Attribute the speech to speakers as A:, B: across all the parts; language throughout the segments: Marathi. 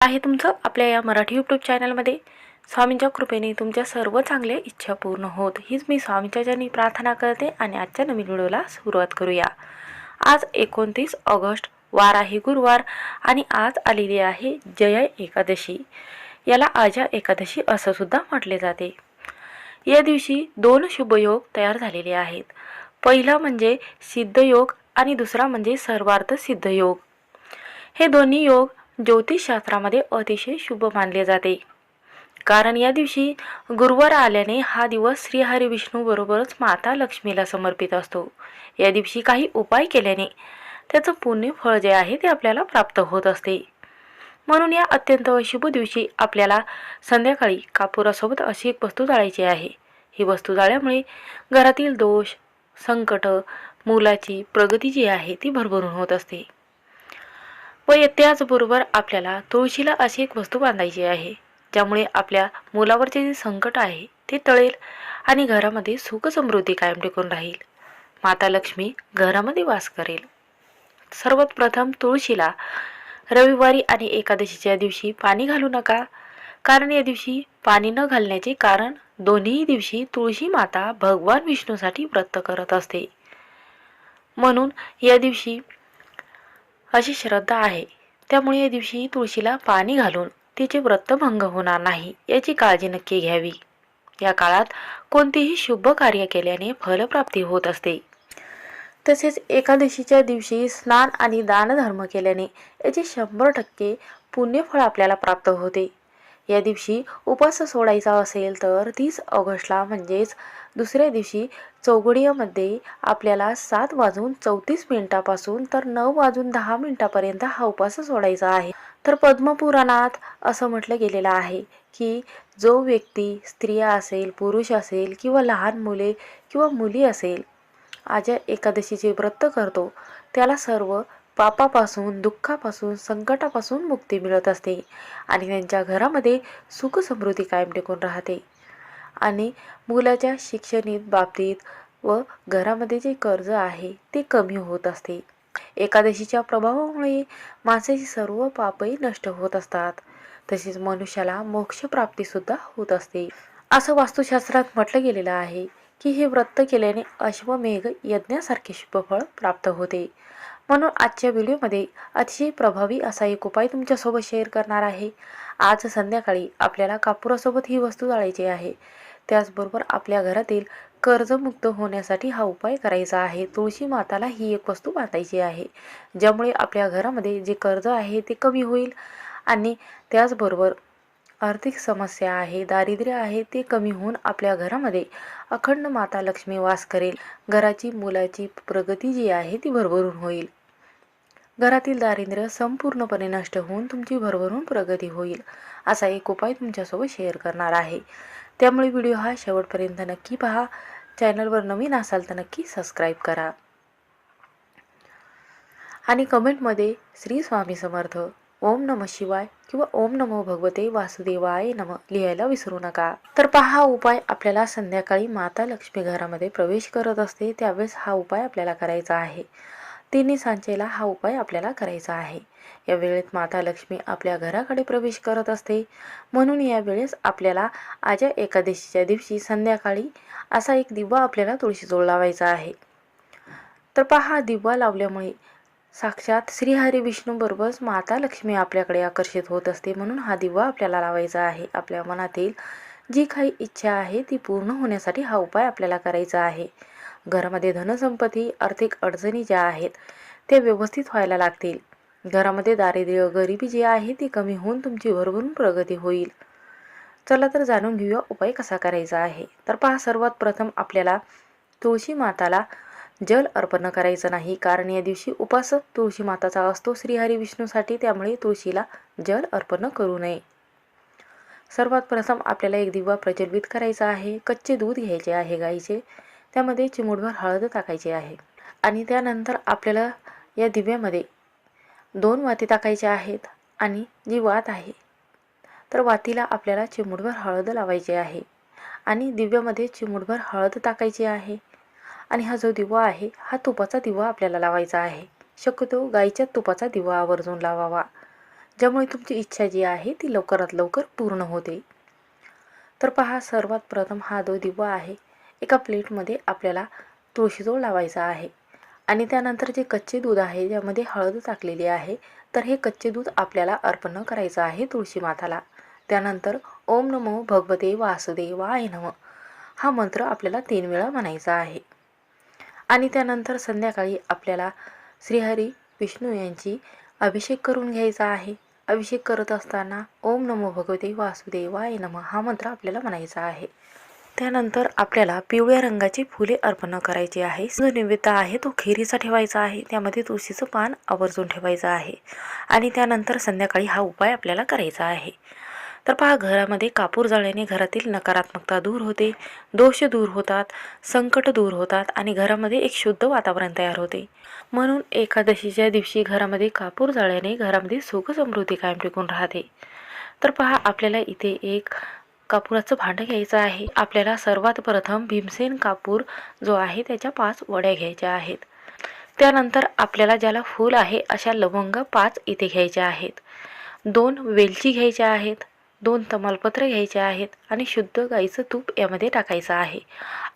A: आहे तुमचं आपल्या या मराठी यूट्यूब चॅनलमध्ये स्वामींच्या कृपेने तुमच्या सर्व चांगल्या इच्छा पूर्ण होत. हीच मी स्वामींच्या जनी प्रार्थना करते आणि आजच्या नवीन व्हिडिओला सुरुवात करूया. आज एकोणतीस ऑगस्ट वार आहे गुरुवार आणि आज आलेली आहे जया एकादशी. याला आजा एकादशी असं सुद्धा म्हटले जाते. या दिवशी दोन शुभयोग तयार झालेले आहेत. पहिला म्हणजे सिद्धयोग आणि दुसरा म्हणजे सर्वार्थ सिद्धयोग हे दोन्ही योग ज्योतिषशास्त्रामध्ये अतिशय शुभ मानले जाते. कारण या दिवशी गुरुवार आल्याने हा दिवस श्रीहरी विष्णूबरोबरच माता लक्ष्मीला समर्पित असतो. या दिवशी काही उपाय केल्याने त्याचं पुण्य फळ जे आहे ते आपल्याला प्राप्त होत असते. म्हणून या अत्यंत शुभ दिवशी आपल्याला संध्याकाळी कापुरासोबत अशी एक वस्तू जाळायची आहे. ही वस्तू जाळल्यामुळे घरातील दोष संकट मुलाची प्रगती जी आहे ती भरभरून होत असते. व त्याचबरोबर आपल्याला तुळशीला अशी एक वस्तू बांधायची आहे ज्यामुळे आपल्या मुलावरचे जे संकट आहे ते टळेल आणि घरामध्ये सुख समृद्धी कायम टिकून राहील. माता लक्ष्मी घरामध्ये वास करेल. सर्वात प्रथम तुळशीला रविवारी आणि एकादशीच्या दिवशी पाणी घालू नका कारण या दिवशी पाणी न घालण्याचे कारण दोन्ही दिवशी तुळशी माता भगवान विष्णूसाठी व्रत करत असते. म्हणून या दिवशी अशी श्रद्धा आहे. त्यामुळे या दिवशी तुळशीला पाणी घालून तिचे व्रतभंग होणार नाही याची काळजी नक्की घ्यावी. या काळात कोणतेही शुभ कार्य केल्याने फलप्राप्ती होत असते. तसेच एकादशीच्या दिवशी स्नान आणि दानधर्म केल्याने याचे शंभर टक्के पुण्यफळ आपल्याला प्राप्त होते. या दिवशी उपास सोडायचा असेल तर तीस ऑगस्टला म्हणजेच दुसऱ्या दिवशी चौघडीयामध्ये आपल्याला सात वाजून चौतीस मिनिटापासून तर नऊ वाजून दहा मिनिटापर्यंत हा उपवास सोडायचा आहे. तर पद्मपुराणात असं म्हटलं गेलेलं आहे की जो व्यक्ती स्त्रिया असेल पुरुष असेल किंवा लहान मुले किंवा मुली असेल आज एकादशीचे व्रत करतो त्याला सर्व पापापासून दुःखापासून संकटापासून मुक्ती मिळत असते आणि त्यांच्या घरामध्ये सुख समृद्धी कायम टिकून राहते. आणि मुलाच्या शिक्षणीत बाबतीत व घरामध्ये जे कर्ज आहे ते कमी होत असते. एकादशीच्या प्रभावामुळे माणसाची सर्व पापही नष्ट होत असतात. तसेच मनुष्याला मोक्षप्राप्तीसुद्धा होत असते. असं वास्तुशास्त्रात म्हटलं गेलेलं आहे की हे व्रत केल्याने अश्वमेघ यज्ञासारखे शुभफळ प्राप्त होते. म्हणून आजच्या व्हिडिओमध्ये अतिशय प्रभावी असा एक उपाय तुमच्यासोबत शेअर करणार आहे. आज संध्याकाळी आपल्याला कापुरासोबत ही वस्तू जाळायची आहे. त्याचबरोबर आपल्या घरातील कर्जमुक्त होण्यासाठी हा उपाय करायचा आहे. तुळशी माताला ही एक वस्तू बांधायची आहे ज्यामुळे आपल्या घरामध्ये जे कर्ज आहे ते कमी होईल आणि त्याचबरोबर आर्थिक समस्या आहे दारिद्र्य आहे ते कमी होऊन आपल्या घरामध्ये अखंड माता लक्ष्मी वास करेल. घराची मुलाची प्रगती जी आहे ती भरभरून होईल. घरातील दारिद्र्य संपूर्णपणे नष्ट होऊन तुमची भरभरून प्रगती होईल असा एक उपाय तुमच्यासोबत शेअर करणार आहे. त्यामुळे व्हिडिओ हा शेवटपर्यंत नक्की पहा. चॅनलवर नवीन असाल तर नक्की सबस्क्राईब करा. आणि कमेंटमध्ये श्री स्वामी समर्थ ओम नम शिवाय किंवा ओम नमो भगवते वासुदेवाय नम लिहायला विसरू नका. तर पहा हा उपाय आपल्याला संध्याकाळी माता लक्ष्मी घरामध्ये प्रवेश करत असते त्यावेळेस हा उपाय आपल्याला करायचा आहे. तिन्ही सांजेला हा उपाय आपल्याला करायचा आहे. या वेळेत माता लक्ष्मी आपल्या घराकडे प्रवेश करत असते. म्हणून या वेळेस आपल्याला आजच्या एकादशीच्या दिवशी संध्याकाळी असा एक दिवा आपल्याला तुळशीजवळ लावायचा आहे. तर पहा दिवा लावल्यामुळे साक्षात श्रीहरी विष्णूबरोबरच माता लक्ष्मी आपल्याकडे आकर्षित होत असते. म्हणून हा दिवा आपल्याला लावायचा आहे. आपल्या मनातील जी काही इच्छा आहे ती पूर्ण होण्यासाठी हा उपाय आपल्याला करायचा आहे. घरामध्ये धनसंपत्ती आर्थिक अडचणी ज्या आहेत त्या व्यवस्थित व्हायला लागतील. घरामध्ये दारिद्र्य गरिबी जी आहे ती कमी होऊन तुमची भरभरून प्रगती होईल. चला तर जाणून घेऊया उपाय कसा करायचा आहे. तर पहा सर्वात प्रथम आपल्याला तुळशी माताला जल अर्पण करायचं नाही. कारण या दिवशी उपास तुळशी माताचा असतो. श्रीहरी विष्णूसाठी त्यामुळे तुळशीला जल अर्पण करू नये. सर्वात प्रथम आपल्याला एक दिवा प्रज्वलित करायचा आहे. कच्चे दूध घ्यायचे आहे गाईचे. त्यामध्ये चिमूटभर हळद टाकायची आहे. आणि त्यानंतर आपल्याला या दिव्यामध्ये दोन वाती टाकायच्या आहेत आणि जी वात आहे तर वातीला आपल्याला चिमूटभर हळद लावायची आहे. आणि दिव्यामध्ये चिमूटभर हळद टाकायची आहे. आणि हा जो दिवा आहे हा तुपाचा दिवा आपल्याला लावायचा आहे. शक्यतो गाईच्या तुपाचा दिवा आवर्जून लावावा. ज्यामुळे तुमची इच्छा जी आहे ती लवकरात लवकर पूर्ण होते. तर पहा सर्वात प्रथम हा जो दिवा आहे एका प्लेटमध्ये आपल्याला तुळशीजोळ लावायचा आहे. आणि त्यानंतर जे कच्चे दूध आहे ज्यामध्ये हळद टाकलेली आहे तर हे कच्चे दूध आपल्याला अर्पण करायचं आहे तुळशी माताला. त्यानंतर ओम नमो भगवते वासुदेवाय नम. हा मंत्र आपल्याला तीन वेळा म्हणायचा आहे. आणि त्यानंतर संध्याकाळी आपल्याला श्रीहरी विष्णू यांची अभिषेक करून घ्यायचा आहे. अभिषेक करत असताना ओम नमो भगवते वासुदेवाय नम हा मंत्र आपल्याला म्हणायचा आहे. त्यानंतर आपल्याला पिवळ्या रंगाची फुले अर्पण करायची आहे. जो नैवेद्य आहे तो खिरीचा ठेवायचा आहे. त्यामध्ये तुळशीचं पान आवर्जून ठेवायचं आहे. आणि त्यानंतर संध्याकाळी हा उपाय आपल्याला करायचा आहे. तर पहा घरामध्ये कापूर जाळल्याने घरातील नकारात्मकता दूर होते दोष दूर होतात संकट दूर होतात आणि घरामध्ये एक शुद्ध वातावरण तयार होते. म्हणून एकादशीच्या दिवशी घरामध्ये कापूर जाळल्याने घरामध्ये सुख समृद्धी कायम टिकून राहते. तर पहा आपल्याला इथे एक कापुराचं भांडं घ्यायचं आहे. आपल्याला सर्वात प्रथम भीमसेन कापूर जो आहे त्याच्या पाच वड्या घ्यायच्या आहेत. त्यानंतर आपल्याला ज्याला फूल आहे अशा लवंग पाच इथे घ्यायच्या आहेत. दोन वेलची घ्यायच्या आहेत. दोन तमालपत्र घ्यायचे आहेत आणि शुद्ध गाईचं तूप यामध्ये टाकायचं आहे.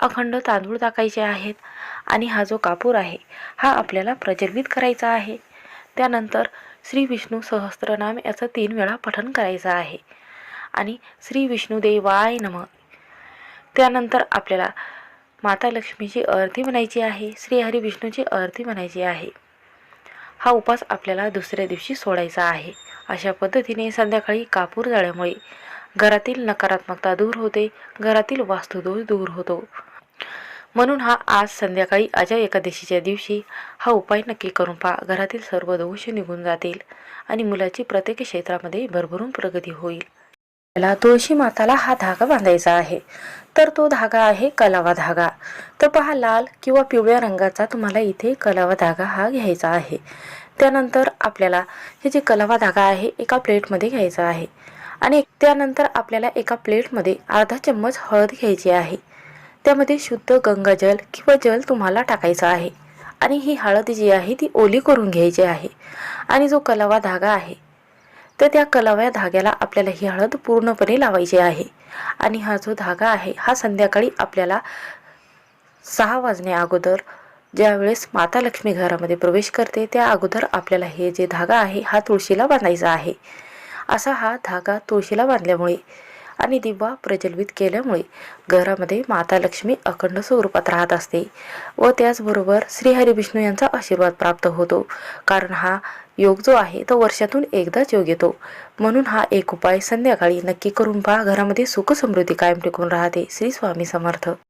A: अखंड तांदूळ टाकायचे आहेत आणि हा जो कापूर आहे हा आपल्याला प्रज्वलित करायचा आहे. त्यानंतर श्री विष्णू सहस्त्रनाम याचं तीन वेळा पठण करायचं आहे. आणि श्री विष्णुदेवाय नम. त्यानंतर आपल्याला माता लक्ष्मीची आरती म्हणायची आहे श्री हरी विष्णूची आरती म्हणायची आहे. हा उपास आपल्याला दुसऱ्या दिवशी सोडायचा आहे. अशा पद्धतीने संध्याकाळी कापूर जाळ्यामुळे घरातील नकारात्मकता दूर होते घरातील वास्तुदोष दूर होतो. म्हणून हा आज संध्याकाळी अजय एकादशीच्या दिवशी हा उपाय नक्की करून पहा. घरातील सर्व दोष निघून जातील आणि मुलाची प्रत्येक क्षेत्रामध्ये भरभरून प्रगती होईल. आपल्याला तुळशी माताला हा धागा बांधायचा आहे. तर तो धागा आहे कलावा धागा. तर पहा लाल किंवा पिवळ्या रंगाचा तुम्हाला इथे कलावा धागा हा घ्यायचा आहे. त्यानंतर आपल्याला हे जे कलावा धागा आहे एका प्लेटमध्ये घ्यायचा आहे. आणि त्यानंतर आपल्याला एका प्लेटमध्ये अर्धा चम्मच हळद घ्यायची आहे. त्यामध्ये शुद्ध गंगाजल किंवा जल तुम्हाला टाकायचं आहे. आणि ही हळद जी आहे ती ओली करून घ्यायची आहे. आणि जो कलावा धागा आहे तर त्या कलाव्या धाग्याला आपल्याला ही हळद पूर्णपणे लावायची आहे. आणि हा जो धागा आहे हा संध्याकाळी आपल्याला सहा वाजण्या अगोदर ज्यावेळेस माता लक्ष्मी घरामध्ये प्रवेश करते त्या अगोदर आपल्याला हे जे धागा आहे हा तुळशीला बांधायचा आहे. असा हा धागा तुळशीला बांधल्यामुळे आणि दिवा प्रज्वलित केल्यामुळे घरामध्ये माता लक्ष्मी अखंड स्वरूपात राहत असते व त्याचबरोबर श्री विष्णू यांचा आशीर्वाद प्राप्त होतो. कारण हा योग जो आहे तो वर्षातून एकदाच योग येतो. म्हणून हा एक उपाय संध्याकाळी नक्की करून पहा. घरामध्ये सुख समृद्धी कायम टिकून राहते. श्री स्वामी समर्थ.